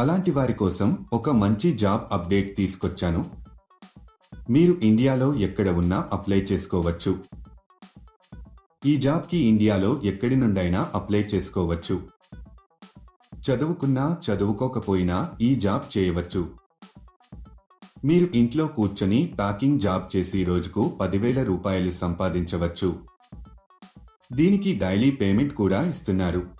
అలాంటి వారి కోసం ఒక మంచి జాబ్ అప్డేట్ తీసుకొచ్చాను. మీరు ఇండియాలో ఎక్కడ ఉన్నా అప్లై చేసుకోవచ్చు. ఈ జాబ్కి ఇండియాలో ఎక్కడి నుండైనా అప్లై చేసుకోవచ్చు. చదువుకున్నా చదువుకోకపోయినా ఈ జాబ్ చేయవచ్చు. మీరు ఇంట్లో కూర్చొని ప్యాకింగ్ జాబ్ చేసి రోజుకు పదివేల రూపాయలు సంపాదించవచ్చు. దీనికి డైలీ పేమెంట్ కూడా ఇస్తున్నారు.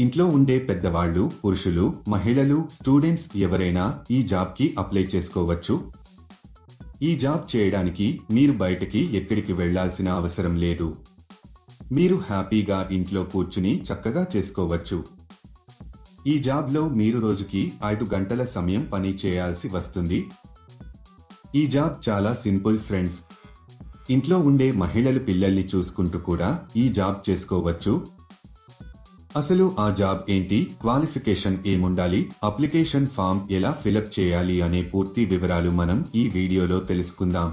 ఇంట్లో ఉండే పెద్దవాళ్ళు పురుషులు మహిళలు స్టూడెంట్స్ ఎవరైనా ఈ జాబ్కి అప్లై చేసుకోవచ్చు. ఈ జాబ్ చేయడానికి మీరు బయటకి ఎక్కడికి వెళ్ళాల్సిన అవసరం లేదు. మీరు హ్యాపీగా ఇంట్లో కూర్చుని చక్కగా చేసుకోవచ్చు. ఈ జాబ్లో మీరు రోజుకి ఐదు గంటల సమయం పని చేయాల్సి వస్తుంది. ఈ జాబ్ చాలా సింపుల్ ఫ్రెండ్స్. ఇంట్లో ఉండే మహిళలు పిల్లల్ని చూసుకుంటూ కూడా ఈ జాబ్ చేసుకోవచ్చు. అసలు ఆ జాబ్ ఏంటి? క్వాలిఫికేషన్ ఏముండాలి? అప్లికేషన్ ఫామ్ ఎలా ఫిలప్ చేయాలి అనే పూర్తి వివరాలు మనం ఈ వీడియోలో తెలుసుకుందాం.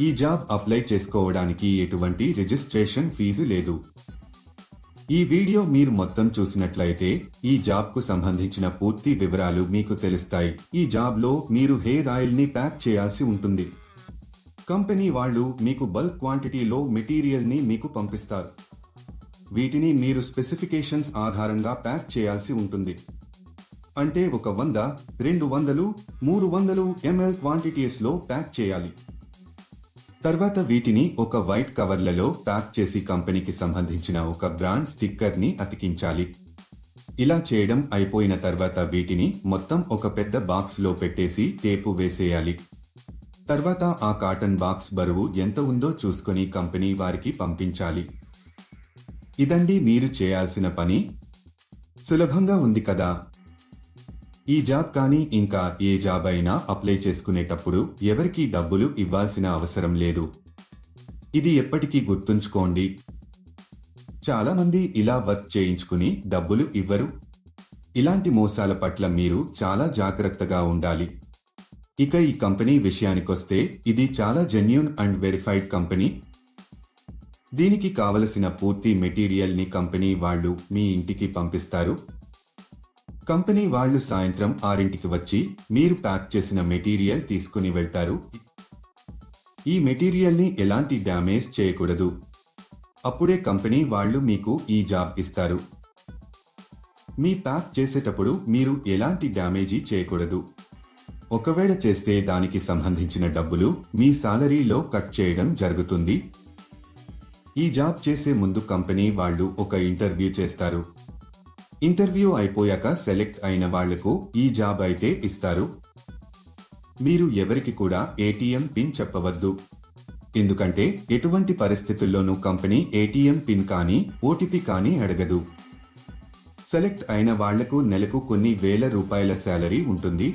ఈ జాబ్ అప్లై చేసుకోవడానికి ఎటువంటి రిజిస్ట్రేషన్ ఫీజు లేదు. ఈ వీడియో మీరు మొత్తం చూసినట్లయితే ఈ జాబ్కు సంబంధించిన పూర్తి వివరాలు మీకు తెలుస్తాయి. ఈ జాబ్లో మీరు హెయిర్ ఆయిల్ని ప్యాక్ చేయాల్సి ఉంటుంది. కంపెనీ వాళ్ళు మీకు బల్క్ క్వాంటిటీలో మెటీరియల్ని మీకు పంపిస్తారు. వీటిని మీరు స్పెసిఫికేషన్స్ ఆధారంగా ప్యాక్ చేయాల్సి ఉంటుంది. అంటే ఒక వంద రెండు వందలు మూడు వందలు ఎంఎల్ క్వాంటిటీస్లో ప్యాక్ చేయాలి. తర్వాత వీటిని ఒక వైట్ కవర్లలో ప్యాక్ చేసి కంపెనీకి సంబంధించిన ఒక బ్రాండ్ స్టిక్కర్ని అతికించాలి. ఇలా చేయడం అయిపోయిన తర్వాత వీటిని మొత్తం ఒక పెద్ద బాక్స్లో పెట్టేసి టేపు వేసేయాలి. తర్వాత ఆ కాటన్ బాక్స్ బరువు ఎంత ఉందో చూసుకొని కంపెనీ వారికి పంపించాలి. ఇదండి మీరు చేయాల్సిన పని? సులభంగా ఉంది కదా. ఈ జాబ్ కానీ ఇంకా ఏ జాబ్ అయినా అప్లై చేసుకునేటప్పుడు ఎవరికీ డబ్బులు ఇవ్వాల్సిన అవసరం లేదు. ఇది ఎప్పటికీ గుర్తుంచుకోండి. చాలామంది ఇలా వర్క్ చేయించుకుని డబ్బులు ఇవ్వరు. ఇలాంటి మోసాల పట్ల మీరు చాలా జాగ్రత్తగా ఉండాలి. ఇక ఈ కంపెనీ విషయానికొస్తే ఇది చాలా జెన్యున్ అండ్ వెరిఫైడ్ కంపెనీ దీనికి కావలసిన పూర్తి మెటీరియల్ని కంపెనీ వాళ్ళు మీ ఇంటికి పంపిస్తారు. కంపెనీ వాళ్ళు సాయంత్రం ఆరింటికి వచ్చి మీరు ప్యాక్ చేసిన మెటీరియల్ తీసుకుని వెళ్తారు. ఈ మెటీరియల్ని ఎలాంటి డ్యామేజ్ చేయకూడదు. అప్పుడే కంపెనీ వాళ్ళు మీకు ఈ జాబ్ ఇస్తారు. మీ ప్యాక్ చేసేటప్పుడు మీరు ఎలాంటి డ్యామేజీ చేయకూడదు. ఒకవేళ చేస్తే దానికి సంబంధించిన డబ్బులు మీ సాలరీలో కట్ చేయడం జరుగుతుంది. ఈ జాబ్ చేసే ముందు కంపెనీ వాళ్ళు ఒక ఇంటర్వ్యూ చేస్తారు. ఇంటర్వ్యూ అయిపోయాక సెలెక్ట్ అయిన వాళ్ళకు ఈ జాబ్ అయితే ఇస్తారు. మీరు ఎవరికి కూడా ఏటీఎం పిన్ చెప్పవద్దు. ఎందుకంటే ఎటువంటి పరిస్థితుల్లోనూ కంపెనీ ఏటీఎం పిన్ కానీ ఓటీపీ కానీ అడగదు. సెలెక్ట్ అయిన వాళ్ళకు నెలకు కొన్ని వేల రూపాయల శాలరీ ఉంటుంది.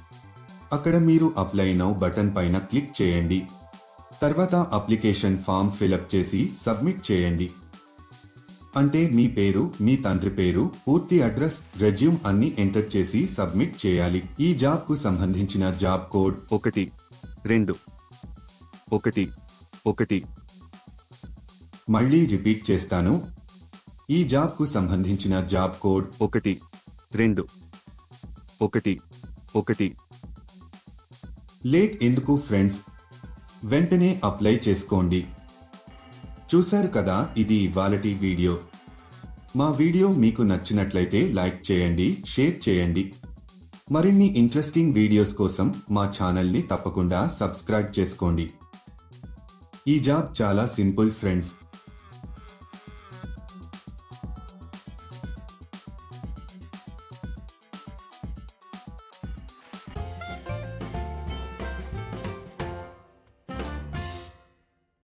అక్కడ మీరు అప్లై నౌ బటన్ పైన క్లిక్ చేయండి. తర్వాత అప్లికేషన్ ఫామ్ ఫిలప్ చేసి సబ్మిట్ చేయండి. అంటే మీ పేరు మీ తండ్రి పేరు పూర్తి అడ్రస్ రెజ్యూమ్ అన్ని ఎంటర్ చేసి సబ్మిట్ చేయాలి. ఈ జాబ్కు సంబంధించిన జాబ్ కోడ్ ఒకటి రెండు ఒకటి ఒకటి. మళ్ళీ రిపీట్ చేస్తాను. ఈ జాబ్కు సంబంధించిన జాబ్ కోడ్ ఒకటి రెండు ఒకటి ఒకటి. లేట్ ఎందుకు ఫ్రెండ్స్? వెంటనే అప్లై చేసుకోండి. చూశారు కదా ఇది ఇవాళటి వీడియో. మా వీడియో మీకు నచ్చినట్లయితే లైక్ చేయండి షేర్ చేయండి. మరిన్ని ఇంట్రెస్టింగ్ వీడియోస్ కోసం మా ఛానల్ని తప్పకుండా సబ్స్క్రైబ్ చేసుకోండి. ఈ జాబ్ చాలా సింపుల్ ఫ్రెండ్స్.